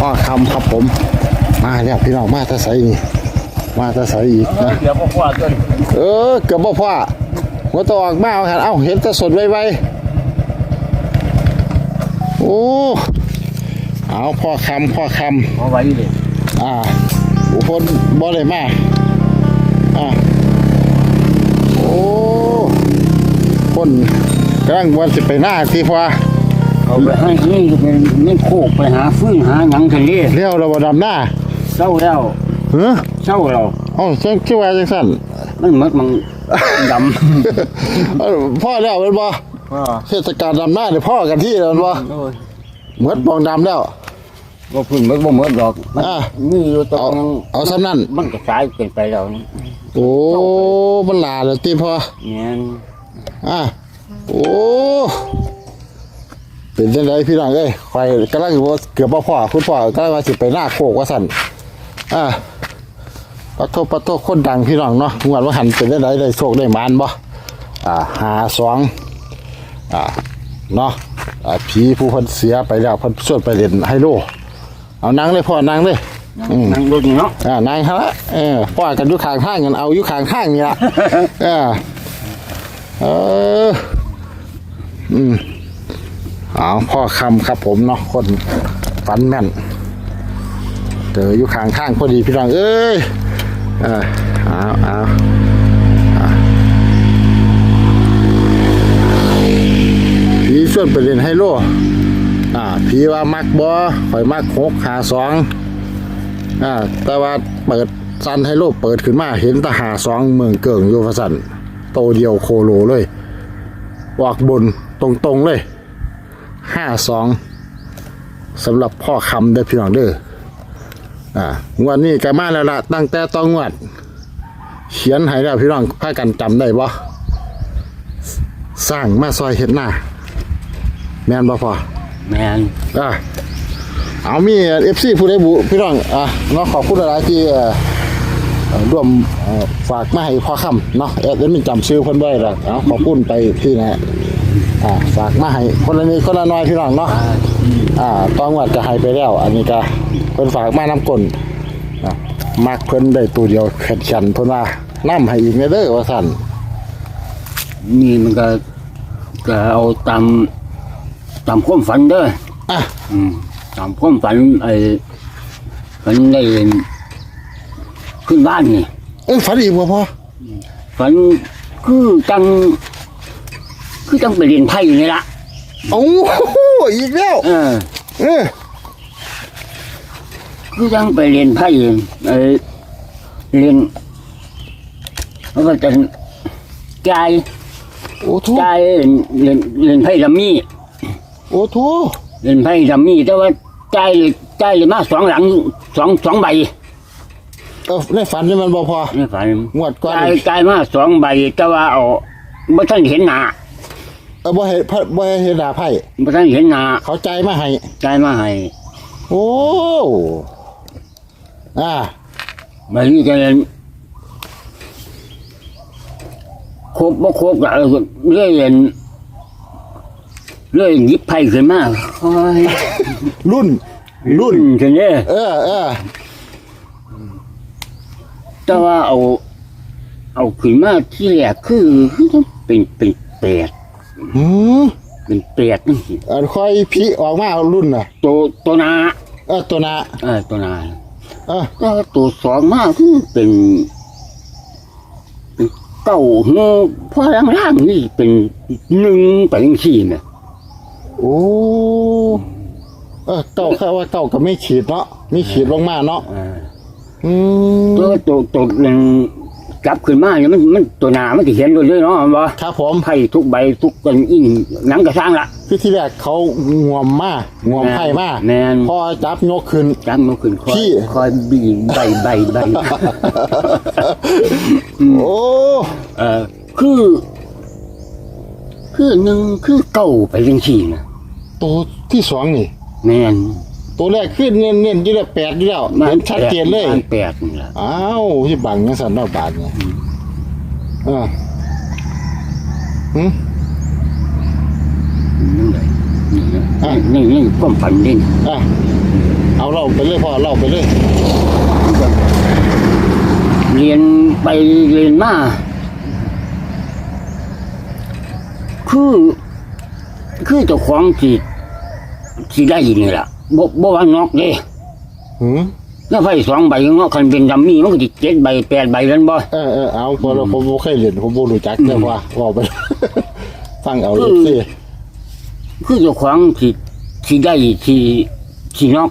พ่อคำครับผม มาแล้วพี่น้องมาแตะใสนี่มาแตะใสอีกนะเดี๋ยวพ่อพ่อจนเออเกือบบ่พ่อหัวตออกมาเอาหันเอ้าเห็นแตะสดไวๆโอ้เอาพ่อคำพ่อคเอาไว้เลยำอ่าอุพลบ่เลยมาอ่าโอ้คนกำลังวันสิไปหน้าที่พ่อ เอาไปให้นี่เป็นนี่โคกไปหาฟื้นหาหยังทะเลเลี้ยวเราบ่ดำหน้าเศร้าแล้วเฮ้อเศร้าเราเอ้าจังชื่อว่าจังซั่นมันหมดมันดเอ้าพ่อแล้วเป็นบ่ำพ่อเทศกาลดำหน้าเนี่ยพ่อกันที่แล้วบ่โอ้ยเหมือนปองดำแล้วบ่พึ่งมันบ่หมดดอกมันอ่ามีอยู่ตรเอางเอาซ้ำนั่นมันก็สายเกินไปแล้วนี่โอ้มันลาแล้วตีพ่อเนี่ยอะโอ้ เป็นจังไดพี่น้องเอ้ยข่อยกำลังว่าเกือบบ่พ่อคุณพ่อกำลังว่าสิไปหน้าโคกว่าสั่นอะปะโทปะโทคนดังพี่น้องเนาะงวดว่าหันเป็นจังไดได้โชคได้หมานบ่อ่าหาสองอ่าเนาะอ่าผีผู้เพิ่นเสียไปแล้วเพิ่นชวนไปเล่นไฮโลเอานั่งเลยพ่อนั่งเลยนั่งรถนี่เนาะอ่านายฮะเออพ่อกันอยู่ข้างข้างกันเอาอยู่ข้างข้างนี่ละเออเอออืม เอาพ่อคำครับผมเนาะคนฝันแม่นเจออยู่ข้างข้างพอดีพี่น้องเอ้ยเออเอาเอาเอาผีส่วนไปเรียนไฮโลอ่าผีว่ามักบอข่อยมักหกหาสองอ่าแต่ว่าเปิดซันให้โลเปิดขึ้นมาเห็นทหาสองเมืองเกิงอยู่พะสันโตเดียวโคโลเลยวอกบนตรงๆเลย ห้าสองสำหรับพ่อคำได้อพี่น้องเด้ออ่างวดนี้ก็มาแล้วล่ะตั้งแต่ต้องงวด เขียนให้แล้วพี่น้องพากันจำได้บ่สร้างมาซอยเห็ดหน้าแม่นบ่พอแม่นอะเอามีเอฟซีผู้ใดบุพี่น้องอะเนาะขอบคุณหลายๆที่เอ่อเอ่อร่วมเอ่อฝากมาให้พ่อค่ำเนาะเอ็ดเอ็ดมันจำชื่อเพิ่นไว้แล้วเอาขอบคุณไปที่นะ อ่าฝากมาให้คนละนิดคนละน้อยพี่น้องเนาะอ่าต้องวัดจะให้ไปแล้ว อันนี้ก็เพิ่นฝากมาน้ำกลนอะมักเพิ่นได้ตัวเดียวแข็งชันเพิ่นว่าน้ำให้อีกในเด้อว่าสั่นนี่มันก็ก็เอาตามตามความฝันเด้ออะอืมตามความฝันไอ้ฝันได้ขึ้นบ้านนี่เอ้ยฝันอีกบ่พ่อฝันคือจัง คือจังไปเรียนไพ่นี่ละโอ้โหอีกแล้ว เออ เออคือจังไปเรียนไพ่เออเรียนแล้วก็จะจ่ายโอ้โถจ่ายเรียนเรียนไพ่ดัมมี่โอ้โถเรียนไพ่ดัมมี่แต่ว่าจ่ายจ่ายเลยมาสองหลังสองสองใบเออในฝันนี่มันบ่พอนี่ฝันงวดก่อนจ่ายนี่จ่ายมาสองใบแต่ว่าเอาไม่ท่านเห็นหน้า เออบ่เห็นพระบ่เห็นดาไพ่ไม่ท่านเห็นหน้าเขาใจมาให้จ่ายมาให้โอ้อ่าใบนี้ก็เลยครบบ่ครบก็เออเรื่อยเรียนเรื่อยหยิบไพ่ขึ้นมาโอ้ยรุ่น รุ่นทีนี้เออเออแต่ว่าเอา เอาขึ้นมาที่แรกคือคือต้องเป็นเป็นแปด หืมเป็นแปดนี่สิอันค่อยพีออกมารุ่นน่ะ ตัวตัวหนาเออตัวหนาเออตัวหนาเออแล้วตัวสองมากคือเป็นเป็นเก้าหูพอล่างๆนี่เป็นหนึ่งไปยังสี่เนี่ยโอ้เออเก่าแค่ว่าเก่าก็ไม่ขีดเนาะมีขีดลงมาเนาะเอออืมตัวตัวตัวหนึ่ง จับขึ้นมาเนี่ยมันมันตัวหนามันจะเห็นเลยเลยเนาะมันบ่ครับผมไพ่ทุกใบทุกกันอิงหนังกระซ้างละคือที่แรกเขางวมมางวมไพ่มาแม่นพอจับยกขึ้นจับมันขึ้นคอยพี่คอยบีบใบใบใบโอ้เออคือ คือหนึ่งคือเก้าไปยังสี่นะตัวที่สองนี่แม่น ตัวแรกขึ้นเน้นเน้นๆอยู่แล้วแปดอยู่แล้วเห็นชัดเจนเลยบ้านแปดนี่ล่ะอ้าวที่บังยังสันนอกบาทเนี่ยเออหืมนั่นเลยนี่นะอะ นี่นี่ความฝันนี่นะอะเอาเล่าไปเลยพ่อเล่าไปเลยเรียนไปเรียนมาคือ คือเจ้าของที่ที่ได้ยินนี่แหละ บ่บ่ว่านอกเด้หืมแล้วไฟสองใบเงาะคันเป็นดัมมี่มันก็ติเจ็ดใบแปดใบนั้นบ่ เออเออเอาพอเราผมบ่เคยเรียนผมบ่รู้จักแต่ว่าบอกไป ฟังเอาเลยสิคือเจ้าของที่ที่ได้ที่ที่นอก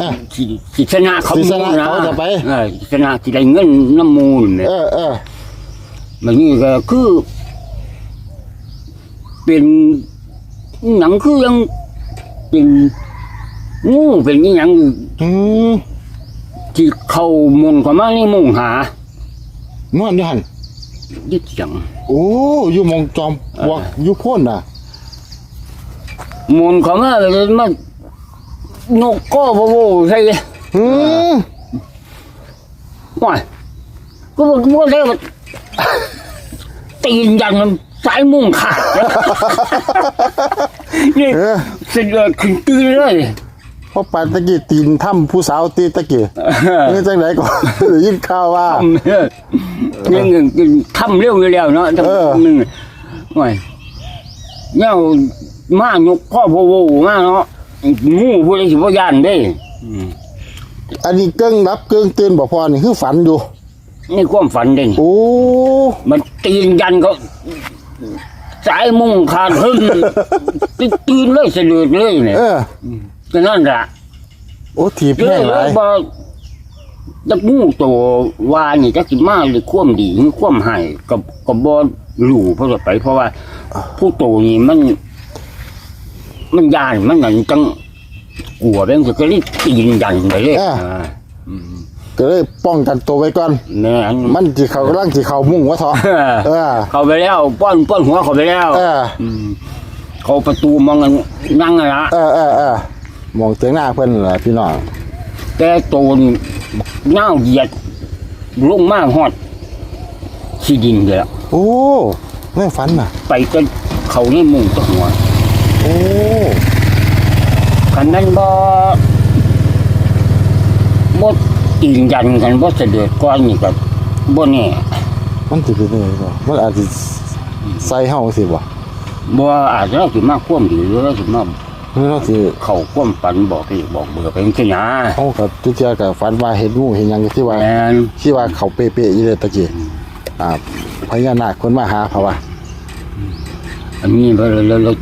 อะที่ที่ชนะเขาที่ชนะเขาจะไป เออที่ชนะที่ได้เงินน้ำมูลเนี่ย เออเออมันนี่ก็คือ เป็นหนังคือยังเป็น งูเป็นอหยังอืมที่เขามุนเข้ามาในมุงหานอนอยู่หั่นยึดเสียงโอ้อยู่หมองจอมปลวกอยู่โพ่นน่ะ มุนเข้ามาเลยมานกก็บ่โวใช่อืมว่าก็บอกว่าได้ว่าตีนยันมันสายมุ่งขาด นี่เออ เสร็จเลยขึ้นตื่นเลย พอปานตะกี้ตีนถ้ำผู้สาวตีตะกี้นี่จังไหนก่อนได้ยินข่าวว่าทำเนี่ยยังยังทำเร็วอยู่แล้วเนาะทเออำหนึ่งว่าเนี่ยมายกพ่อพ่อโวมาเนาะงูพวกนี้สิบ่ย่านเด้อืมอันนี้เกิ้งรับเกิ้งตื่นบ่พอนี่คือฝันอยู่นี่ความฝันเด่นโอ้มันตีนยันก็สายมุ่งขาดหึ่งตื่นเลยเสลือเลยเนี่ยเออ ก็นั่นแหละโอ้ถีบเลแห้ยงหลายบอกจักงูตัววานี่จักสิมาหรือความดีหรือความให้กับกับบ่รู้เพราะว่าไป เพราะว่า ผู้โตนี่มัน มันยานมันนั่นจังกลัวเรื่องก็เลยตีนยันไปเลยอ่าอืมก็เลยป้องกันตัวไว้ก่อน แม่นมันสิเขากำลังสิเขามุ่งวะทอะเออ เข้าไปแล้วป้อนป้อนหัวเข้าไปแล้วเออ มเขาประตูมองกันนั่งอะละเออเออเออ มองเตียงหน้าเพิ่นล่ะพี่น้องแต่โตนเน่าเหยียดลงมากฮอดขี้ดินเลยละโอ้แม่ฝันน่ะ ไปจนเขาในมุงตะหัวโอ้คันนั้นบ่บ่ตีนยันกันบ่เสด็จก้อนนี่ก็บ่แน่มันสิเป็นยังไงบ่มันอาจสิใส่เฮาสิบ่บ่อาจจะสิมาคว่ำดีหรือว่าสิมา เฮ้ยเราสิเข้าคว่ำฝันบอกให้บอกเบอร์ไปจังซี่นะเฮากับทุกเที่ยก็ฝันว่าเห็นงูเห็นหยังที่ว่าแม่นที่ว่าเขาเป๊ะๆอยู่เลยตะกี้อ่าพญานาคคนมาหาเพราะว่า อันนี้บ่เลยเรา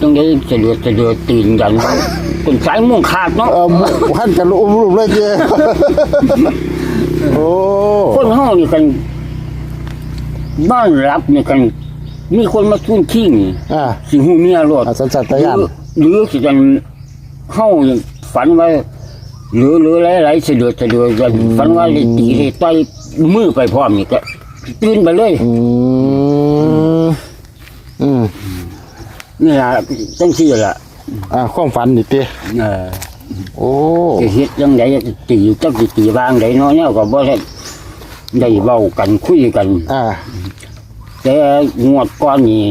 ต้องได้เสด็จเสด็จตีนยันเป็นสายม่วงขาดเนาะเออหมู่หันกันอุ้มรูปเลยเจ้โอ้คนเฮานี่กัน บ้านรับนี่กัน มีคนมาทุนขี้นี่อ่าสิหูเมียรถอ่าสัญชาตญาณ หรือหรือสิกันเฮานี่ฝันว่าหรือหรือหลายๆเสดือดเสดือดกันฝันว่าได้ตีได้ต่อยมือไปพร้อมนี่ก็ตื่นไปเลยอืมอืมนี่ล่ะจังซี่ล่ะอ่าความฝันนี่ติเออโอ้จะเฮ็ดจังไดจะตีจักสิตีวางไดเนาะเนี่ยก็บ่ได้ได้เว้ากันคุยกัน อ่า แต่งวดก้อนนี่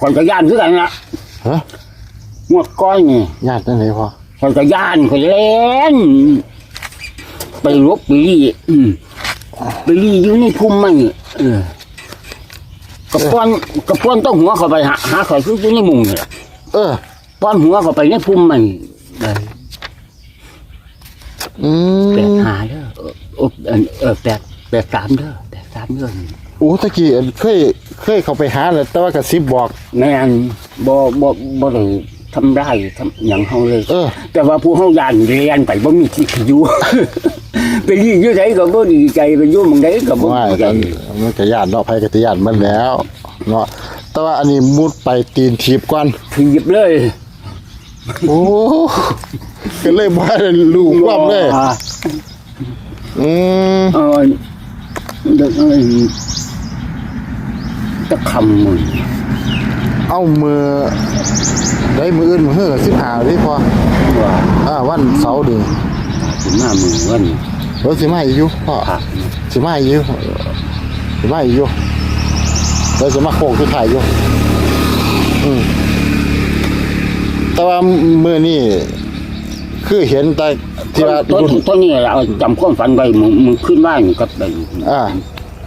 คนก็ย่านคือกันละฮะ งวดก้อนนี่ญาตินั่นไหนพอคนก็ย่านคนเล่นไปลบไปรีอืมไปรีอยู่ในพุ่มไม้เออกระป้อนกระป้อนต้องหัวเข้าไปหาหาข่อยคืออยู่ในมุงนี่ล่ะเออ ป้อนหัวเข้าไปในพุ่มไม้เอออืแปดมหาเด้อเออเออเออเออแปดแปดสามเด้อแปดสามเด้อโอ้ตะกี้เคยเคยเข้าไปหาแล้วแต่ว่ากระซิบบอกแม่นบ่บ่บ่ได้ ทำได้ทำหยังเฮาเลยเออ แต่ว่าผู้เฮาย่านเรียนไปบ่มีที่อยู่ ไปรีอยู่ไสก็บ่ดีใจไปอยู่หมองใดก็บ่ว่าดีใจกันมันก็ญาติเนาะภัยก็สิญาติมันแล้วเนาะแต่ว่าอันนี้มุดไปตีนถีบก่อนถีบเลยโอ้ก็เลยบ่ได้รู้ความเลยอ่าอืมเออเด็กเอ้ยตะคำมึงเอามือ ได้มืออื่นมือเฮือสิบหาดิพอว่าอ่าวันเสาร์ดิสิมามึงวันรถสิมาอีกอยู่พ่อพระสิมาอีกอยู่สิมาอีกอยู่แล้วสิมาโค้งที่ถ่ายอยู่อืมแต่ว่ามือนี่คือเห็นแต่ที่ว่าต้นรุ่นต้นนี้แหละเอาจำความฝันไว้มึงมึงขึ้นบ้านกับเป็นอ่า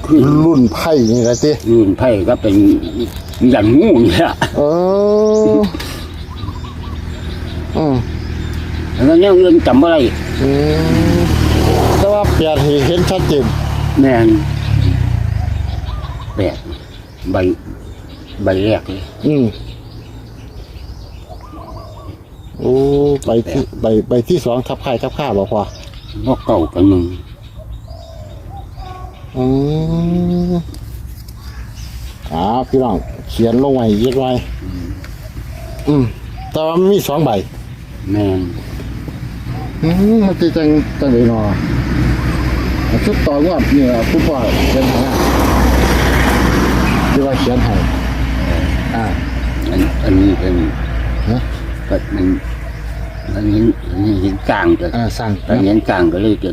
ขึ้นรุ่นไพ่นี่แหละติยืนไพ่ก็เป็นอย่างงูเนี่ยเออ อืมแล้วเนี่ยเงินจำอะไรอืมแต่ว่าเปลี่ยนให้เห็นชัดเจนแม่นแปดใบใบแรกเลยอืมโอ้ใบที่ใบใบที่สองทับไข่ทับข้าบอกพอพวกเก่ากันหนึ่งอืมอ่าพี่น้องเขียนลงไว้เยอะไว้อืมแต่ว่ามันมีสองใบ แม่นอืมมันจะจังจังเลยเนาะชุดต่องวดเนี่ยผู้พ่อเขียนให้นะที่ว่าเขียนให้อ่าอันอันนี้เป็นฮะก็มันอันนี้อันนี้เห็นกลางก็อ่าสั่งอันนี้เห็นกลางก็เลยจะ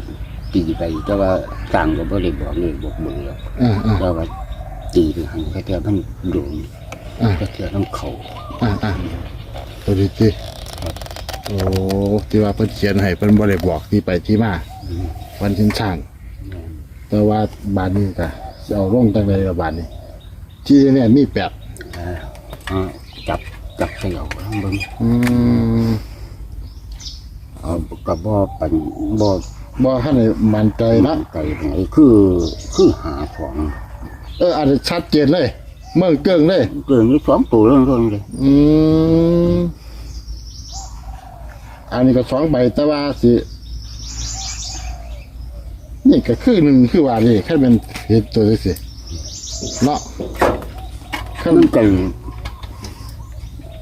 ตีไป แต่ว่ากลางก็ไม่ได้บอกเลยบอกเบอร์หรอกอ่าอ่า แต่ว่าตีไปหันแค่แต่มันโดนอ่า แค่แต่ต้องเข่าอ่าอ่าตัวดีจี โอ้ที่ว่าเพิ่นเขียนให้เพิ่นบ่ได้บอกที่ไปที่มาวันทิ้นช่าง แต่ว่าบานนี้ก็สิเอาลงตั้งแต่บานนี้ ที่เนี่ยมีแปดอ่าอ่าจับจับเสี่ยวข้างบนอืมเอากระบอกปันบอบ่ทันได้มั่นใจนะไก่ไหนคือคือหาของเอออาจจะชัดเจนเลย เมืองเกิงเลยเกินนี้สองตัวเรื่องเรื่องเลย อืม อันนี้ก็สองใบแต่ว่าสิ นี่ก็คือหนึ่งคือว่านี่แค่เป็นเห็นตัวนี้สิเนาะขั้นมันเป็น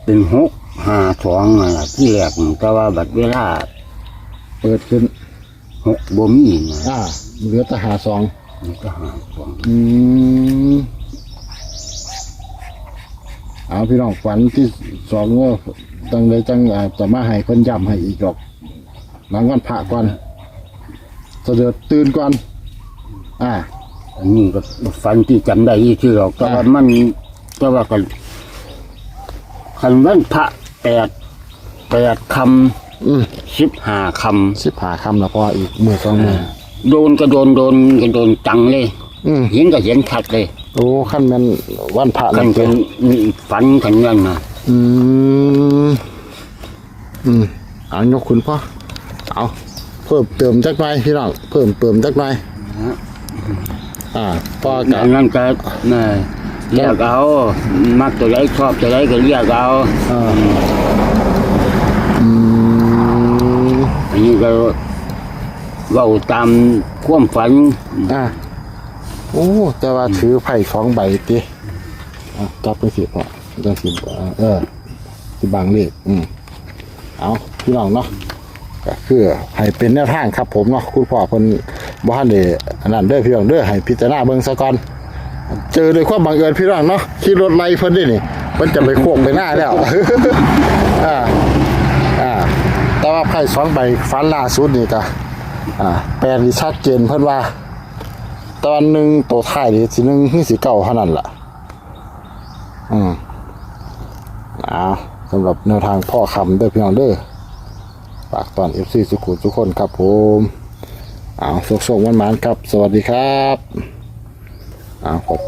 เป็นหกหาสองอะที่แรกนี่แต่ว่าบัดเวลาเปิดขึ้น หกบ่มีนะอ่าเหลือแต่หาสองมันก็หาสองอืมเอาพี่น้องฝันที่สองว่า จังเลยจังอาจจะมาให้คนย้ำให้อีกดอกหลังวันพระก่อนเสด็จตื่นก่อน อ่า อันนี้ก็ฟันที่จำได้อีกที่เราแต่ว่ามันแต่ว่ากันคันวันพระแปดแปดคอืมำสิบห้าคสิบหาคำแล้วพออีกมือสองมือำโดนก็โดนโดนก็โดนจังเลย อืมเห็นก็เห็นชัดเลยโอ้ขั้นแมันวันพระคันั่นนเป็เป็นนมีฝันขันเงินนะ อืมอืมเอายกคุณพ่อเอาเพิ่มเติมจักหน่อยพี่น้องเพิ่มเติมจักหน่อยอ่าพ่อกัอันนั้นก็น่ะเรียกเอา มักตัวใดชอบตัวใดก็เรียกเอาอ่าอืมอันนี้ก็เว้าตามความฝันอ่าโอ้แต่ว่าถือไผ่สองใบติอะจับไปสิพ่อ จังสิเออสิบางเลขอืมเอาพี่น้องเนาะก็คือให้เป็นแนวทางครับผมเนาะคุณพ่อเพิ่นบ่ทันได้อันนั้นเด้อพี่น้องเด้อให้พิจารณาเบิ่งซะก่อนเจอโดยความบังเอิญพี่น้องเนาะขี่รถไล่เพิ่นได้นี่เพิ่นจะไปโค้งไปหน้าแล้วอ่าอ่าแต่ว่าไพ่สองใบฟันล่าสุดนี่ก็อ่าแปลนี่ชัดเจนเพิ่นว่า ตอนหนึ่งตัวท้ายนี่สิหนึ่งนี่สิเก่าเท่านั้นล่ะ อืม อ้าสำหรับแนวทางพ่อคำเด้อพี่น้องเด้อฝากตอนเอฟซีสุขุมทุกคนครับผมอ้าวโชคๆวันหมานๆครับ สวัสดีครับอ้าวขอบ